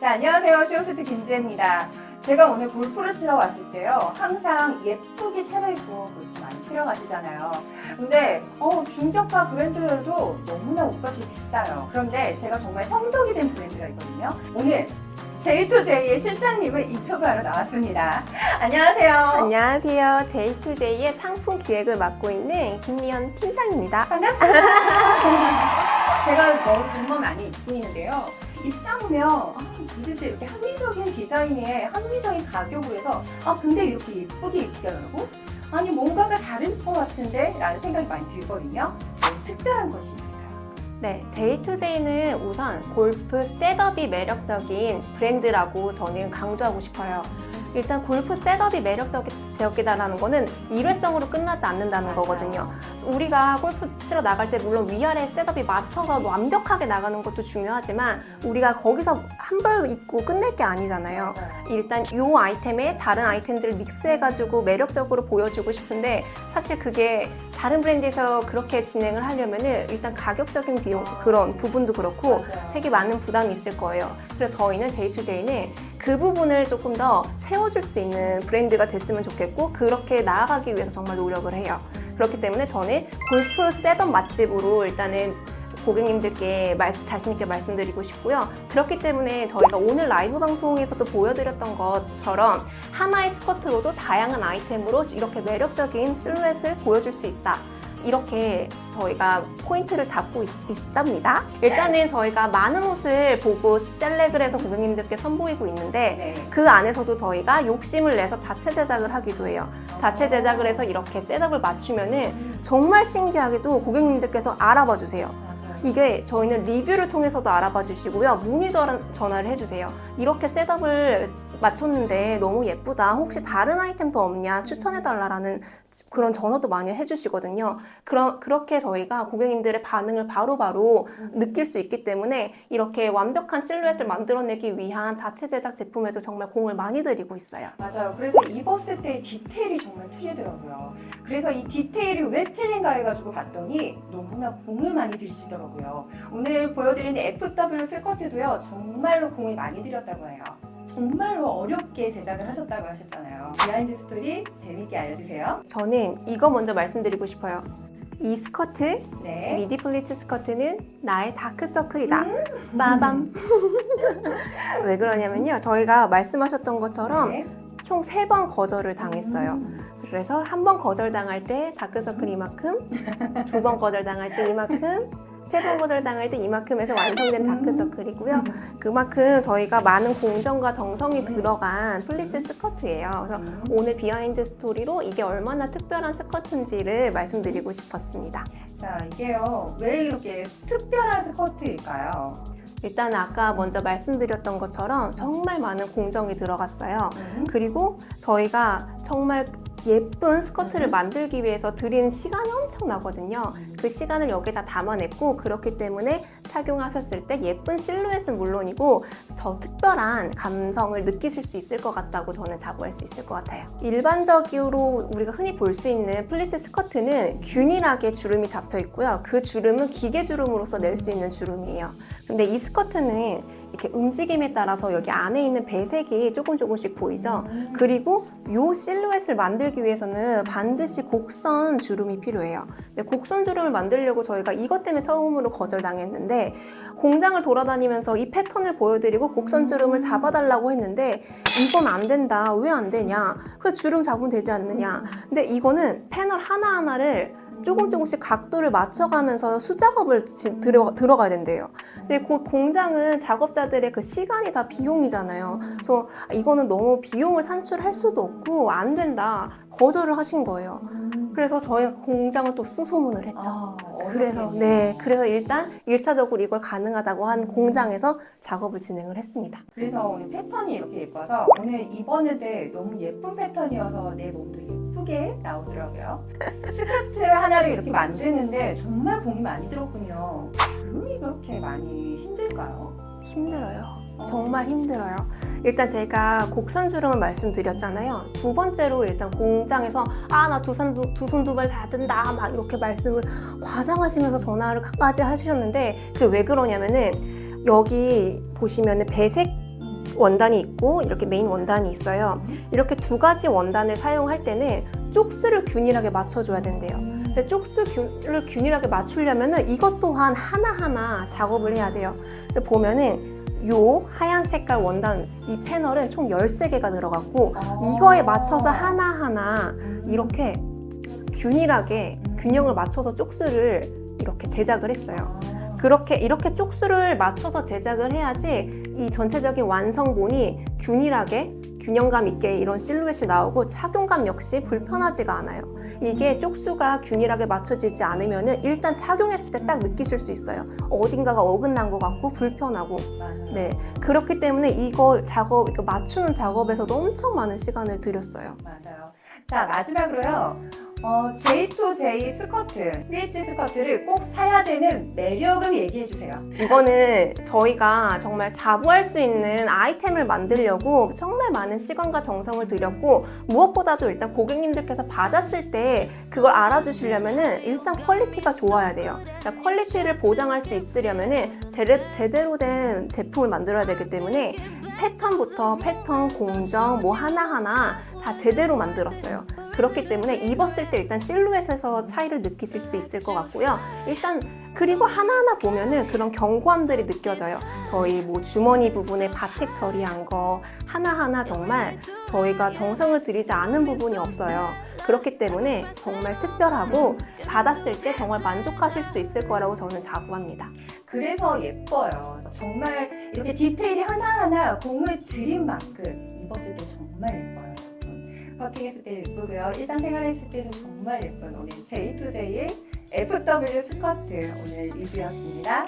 자, 안녕하세요. 쇼호스트 김지혜입니다. 제가 오늘 골프를 치러 왔을 때요. 항상 예쁘게 차려입고 골프 많이 치러 가시잖아요. 근데 어, 중저가 브랜드들도 너무나 옷값이 비싸요. 그런데 제가 정말 성덕이 된 브랜드가 있거든요. 오늘 J2J의 실장님을 인터뷰하러 나왔습니다. 안녕하세요. 안녕하세요. J2J의 상품 기획을 맡고 있는 김미연 팀장입니다. 반갑습니다. 제가 너무 옷만 많이 입고 있는데요. 입다 보면 아, 도대체 이렇게 합리적인 디자인에 합리적인 가격으로 해서 아 근데 이렇게 예쁘게 입더라고? 아니 뭔가가 다른 것 같은데? 라는 생각이 많이 들거든요. 뭐 특별한 것이 있을까요? 네, J2J는 우선 골프 셋업이 매력적인 브랜드라고 저는 강조하고 싶어요. 일단 골프 셋업이 매력적이다라는 거는 일회성으로 끝나지 않는다는 맞아요. 거거든요. 우리가 골프 치러 나갈 때 물론 위아래 셋업이 맞춰서 완벽하게 나가는 것도 중요하지만 우리가 거기서 한 벌 입고 끝낼 게 아니잖아요. 일단 이 아이템에 다른 아이템들을 믹스해가지고 매력적으로 보여주고 싶은데 사실 그게 다른 브랜드에서 그렇게 진행을 하려면은 일단 가격적인 비용 그런 부분도 그렇고 맞아요. 되게 많은 부담이 있을 거예요. 그래서 저희는 J2J는 그 부분을 조금 더 채워줄 수 있는 브랜드가 됐으면 좋겠고 그렇게 나아가기 위해서 정말 노력을 해요. 그렇기 때문에 저는 골프 셋업 맛집으로 일단은 고객님들께 말씀, 자신있게 말씀드리고 싶고요. 그렇기 때문에 저희가 오늘 라이브 방송에서도 보여드렸던 것처럼 하나의 스커트로도 다양한 아이템으로 이렇게 매력적인 실루엣을 보여줄 수 있다. 이렇게 저희가 포인트를 잡고 있, 있답니다. 일단은 저희가 많은 옷을 보고 셀렉을 해서 고객님들께 선보이고 있는데 네. 그 안에서도 저희가 욕심을 내서 자체 제작을 하기도 해요. 자체 제작을 해서 이렇게 셋업을 맞추면은 정말 신기하게도 고객님들께서 알아봐 주세요. 맞아요. 이게 저희는 리뷰를 통해서도 알아봐 주시고요. 문의 전- 전화를 해주세요. 이렇게 셋업을 맞췄는데 너무 예쁘다. 혹시 다른 아이템 더 없냐? 추천해달라라는 그런 전화도 많이 해주시거든요. 그러, 그렇게 저희가 고객님들의 반응을 바로 바로 느낄 수 있기 때문에 이렇게 완벽한 실루엣을 만들어내기 위한 자체 제작 제품에도 정말 공을 많이 들이고 있어요. 맞아요. 그래서 입었을 때 디테일이 정말 틀리더라고요. 그래서 이 디테일이 왜 틀린가 해가지고 봤더니 너무나 공을 많이 들이시더라고요. 오늘 보여드리는 FW 스커트도요, 정말로 공을 많이 들였다고 해요. 정말로 어렵게 제작을 하셨다고 하셨잖아요. 비하인드 스토리 재밌게 알려주세요. 저는 이거 먼저 말씀드리고 싶어요. 이 스커트, 네. 미디 플리츠 스커트는 나의 다크서클이다. 빠밤. 왜 그러냐면요. 저희가 말씀하셨던 것처럼 네. 총 세 번 거절을 당했어요. 음. 그래서 한 번 거절당할 때 다크서클 이만큼, 두 번 거절당할 때 이만큼, 세번 거절당할 때 이만큼에서 완성된 다크서클이고요. 그만큼 저희가 많은 공정과 정성이 들어간 플리츠 스커트예요. 그래서 음. 오늘 비하인드 스토리로 이게 얼마나 특별한 스커트인지를 말씀드리고 싶었습니다. 자, 이게요. 왜 이렇게 특별한 스커트일까요? 일단 아까 먼저 말씀드렸던 것처럼 정말 많은 공정이 들어갔어요. 음. 그리고 저희가 정말 예쁜 스커트를 음. 만들기 위해서 들인 시간이 엄청 나거든요. 그 시간을 여기다 담아냈고 그렇기 때문에 착용하셨을 때 예쁜 실루엣은 물론이고 더 특별한 감성을 느끼실 수 있을 것 같다고 저는 자부할 수 있을 것 같아요. 일반적으로 우리가 흔히 볼 수 있는 플리츠 스커트는 균일하게 주름이 잡혀 있고요. 그 주름은 기계 주름으로서 낼 수 있는 주름이에요. 근데 이 스커트는 이렇게 움직임에 따라서 여기 안에 있는 배색이 조금 조금씩 보이죠. 음. 그리고 요 실루엣을 만들기 위해서는 반드시 곡선 주름이 필요해요. 근데 곡선 주름을 만들려고 저희가 이것 때문에 처음으로 거절당했는데 공장을 돌아다니면서 이 패턴을 보여드리고 곡선 주름을 잡아달라고 했는데 이건 안 된다. 왜 안 되냐? 그 주름 잡으면 되지 않느냐? 근데 이거는 패널 하나하나를 조금 조금씩 각도를 맞춰가면서 수작업을 지- 들어, 들어가야 된대요. 근데 그 공장은 작업자들의 그 시간이 다 비용이잖아요. 그래서 이거는 너무 비용을 산출할 수도 없고 안 된다. 거절을 하신 거예요. 음. 그래서 저희가 공장을 또 수소문을 했죠. 아, 그래서. 네, 그래서 일단 일차적으로 이걸 가능하다고 한 공장에서 작업을 진행을 했습니다. 그래서 오늘 패턴이 이렇게 예뻐서 오늘 입었는데 너무 예쁜 패턴이어서 내 몸도 예쁘 게 나오더라고요. 스커트 하나를 이렇게 만드는데 정말 공이 많이 들었군요. 주름이 그렇게 많이 힘들까요? 힘들어요. 어. 정말 힘들어요. 일단 제가 곡선 주름을 말씀드렸잖아요. 두 번째로 일단 공장에서 아 나 두손두손두발다 든다 막 이렇게 말씀을 과장하시면서 전화를 까지 하시셨는데 그 왜 그러냐면은 여기 보시면은 배색 원단이 있고 이렇게 메인 원단이 있어요. 이렇게 두 가지 원단을 사용할 때는 쪽수를 균일하게 맞춰줘야 된대요. 근데 쪽수를 균일하게 맞추려면은 이것 또한 하나하나 작업을 해야 돼요. 보면은 요 하얀 색깔 원단 이 패널은 총 13개가 들어갔고 이거에 맞춰서 하나하나 이렇게 균일하게 균형을 맞춰서 쪽수를 이렇게 제작을 했어요. 그렇게 이렇게 쪽수를 맞춰서 제작을 해야지 이 전체적인 완성본이 균일하게 균형감 있게 이런 실루엣이 나오고 착용감 역시 불편하지가 않아요. 이게 쪽수가 균일하게 맞춰지지 않으면은 일단 착용했을 때 딱 느끼실 수 있어요. 어딘가가 어긋난 것 같고 불편하고. 맞아요. 네. 그렇기 때문에 이거 작업, 이거 맞추는 작업에서도 엄청 많은 시간을 들였어요. 맞아요. 자, 마지막으로요. 어, J2J 스커트, 플리츠 스커트를 꼭 사야 되는 매력을 얘기해 주세요. 이거는 저희가 정말 자부할 수 있는 아이템을 만들려고 정말 많은 시간과 정성을 들였고 무엇보다도 일단 고객님들께서 받았을 때 그걸 알아주시려면은 일단 퀄리티가 좋아야 돼요. 그러니까 퀄리티를 보장할 수 있으려면은 제대, 제대로 된 제품을 만들어야 되기 때문에 패턴부터 패턴, 공정, 뭐 하나하나 다 제대로 만들었어요. 그렇기 때문에 입었을 때 일단 실루엣에서 차이를 느끼실 수 있을 것 같고요. 일단 그리고 하나하나 보면은 그런 견고함들이 느껴져요. 저희 뭐 주머니 부분에 바텍 처리한 거 하나하나 정말 저희가 정성을 들이지 않은 부분이 없어요. 그렇기 때문에 정말 특별하고 받았을 때 정말 만족하실 수 있을 거라고 저는 자부합니다. 그래서 예뻐요. 정말 이렇게 디테일이 하나하나 공을 들인 만큼 입었을 때 정말 예뻐요. 커팅했을 때 예쁘고요. 일상생활 했을 때도 정말 예쁜 우리 J2J의 FW 스커트 오늘 리뷰였습니다.